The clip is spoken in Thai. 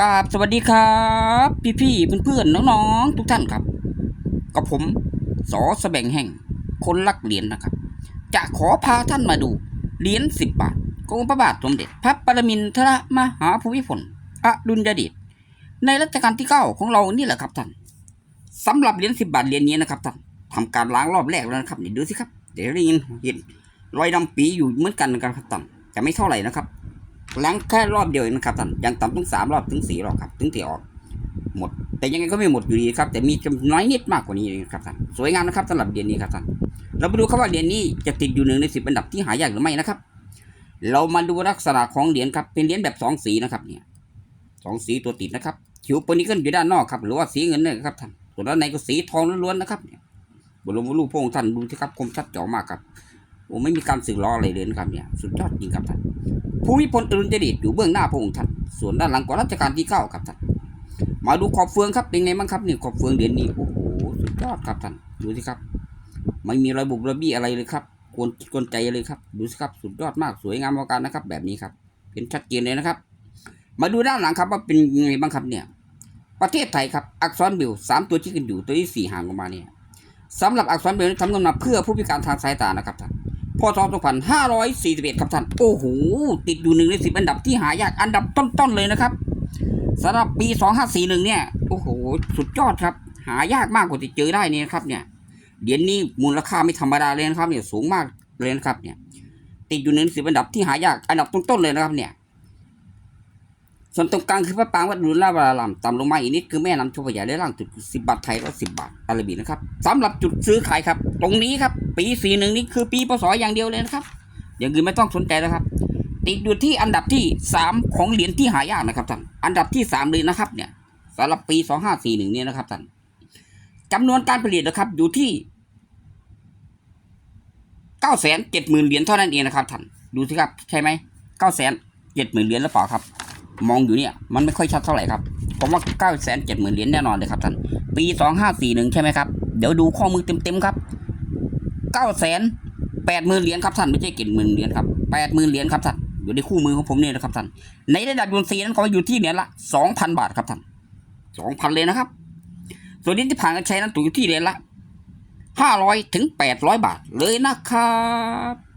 กราบสวัสดีครับ พี่ๆเพื่อนๆน้องๆ ทุกท่านครับ กับผมสอสแบงแห่งคนรักเหรียญนะครับ จะขอพาท่านมาดูเหรียญสิบบาทของพระบาทสมเด็จ พระปรมินทรมหาภูมิพลอดุลยเดชในรัชกาลที่เก้าของเรานี่แหละครับท่านสำหรับเหรียญสิบบาทเหรียญนี้นะครับท่านทำการล้างรอบแรกแล้วนะครับนี่ดูสิครับ เดี๋ยวได้ยินเห็นรอยดำปีอยู่เหมือนกันนะครับท่านจะไม่เท่าไหร่นะครับ ล้างแค่รอบเดียวเองนะครับท่านยังต่ำต้องสามรอบถึงสี่รอบครับ ถึงที่ออก หมด แต่ยังไงก็ไม่หมดอยู่ดีครับ แต่มีจำนวนน้อยนิดมากกว่านี้เองครับท่านสวยงามนะครับสำหรับเหรียญนี้ครับท่านเราไปดูครับว่าเหรียญนี้จะติดอยู่หนึ่งในสิบอันดับที่หายากหรือไม่นะครับ เรามาดูลักษณะของเหรียญครับ เป็นเหรียญแบบสองสีนะครับเนี่ยสองสีตัวติดนะครับผิวปนิเกิลอยู่ด้านนอกครับ หรือว่าสีเงินเนี่ยครับท่านส่วนด้านในก็สีทองล้วนๆนะครับเนี่ยบรมรูปพระองค์ท่านดูสิครับคมชัดเจ๋อมากครับ โอ้ไม่มีการสึกล้ออะไรเลยนะครับเนี่ยสุดยอดจริงครับท่านภูมิพลอดุลยเดชอยู่เบื้องหน้าพระองค์ท่านส่วนด้านหลังกว่ารัชกาลที่เก้าครับท่านมาดูขอบเฟืองครับเป็นไงบ้างครับนี่ขอบเฟืองเหรียญนี้โอ้โหสุดยอดครับท่านดูสิครับไม่มีรอยบุบระบี้อะไรเลยครับกวนกวนใจเลยครับดูสิครับสุดยอดมากสวยงามมากการนะครับ แบบนี้ครับเป็นชัดเจนเลยนะครับ มาดูด้านหลังครับว่าเป็นไงบ้างครับเนี่ย ประเทศไทยครับอักษรเบลสามตัวที่กันอยู่ตัวที่สี่ห่างออกมาเนี่ยสำหรับอักษรเบลทำขึ้นมาเพื่อผู้พิการทางสายตานะครับท่าน พศ2541 ครับท่าน โอ้โห ติดอยู่หนึ่งในสิบอันดับที่หายากอันดับต้นๆเลยนะครับสำหรับปี 2541 เนี่ย โอ้โห สุดยอดครับ หายากมากกว่าจะเจอได้เนี่ยนะครับ เนี่ย เหรียญนี้มูลค่าไม่ธรรมดาเลยนะครับ เนี่ย สูงมากเลยนะครับ เนี่ย ติดอยู่หนึ่งในสิบอันดับที่หายากอันดับต้นๆเลยนะครับ เนี่ย ส่วนตรงกลางคือพระปางวัดรุนราบารามต่ำลงมาอีกนิดคือแม่น้ำเจ้าพระยาและล่างจุดสิบบาทไทยแล้วสิบบาทอาราบีนะครับสำหรับจุดซื้อขายครับ ตรงนี้ครับ ปีสี่หนึ่งนี่คือปีพศอย่างเดียวเลยนะครับ อย่างอื่นไม่ต้องสนใจแล้วครับ ติดอยู่ที่อันดับที่สามของเหรียญที่หายากนะครับท่านอันดับที่สามเลยนะครับ เนี่ยสำหรับปีสองห้าสี่หนึ่งเนี่ยนะครับท่านจำนวนการผลิตนะครับ อยู่ที่เก้าแสนเจ็ดหมื่นเหรียญเท่านั้นเองนะครับท่านดูสิครับใช่ไหมเก้าแสนเจ็ดหมื่นเหรียญหรือเปล่าครับ มองอยู่เนี่ย มันไม่ค่อยชัดเท่าไหร่ครับผมว่าเก้าแสนเจ็ดหมื่นเหรียญแน่นอนเลยครับท่าน ปีสองห้าสี่หนึ่งใช่ไหมครับ เดี๋ยวดูข้อมือเต็มๆครับเก้าแสนแปดหมื่นเหรียญครับท่านไม่ใช่เจ็ดหมื่นเหรียญครับแปดหมื่นเหรียญครับท่านอยู่ในคู่มือของผมเนี่ยนะครับท่าน ในระดับยูนซีนั้นก็อยู่ที่เหรียญละสองพันบาทครับท่านสองพันเลยนะครับ ส่วนเหรียญที่ผ่านการใช้นั้นตกอยู่ที่เหรียญละห้าร้อยถึงแปดร้อยบาทเลยนะครับ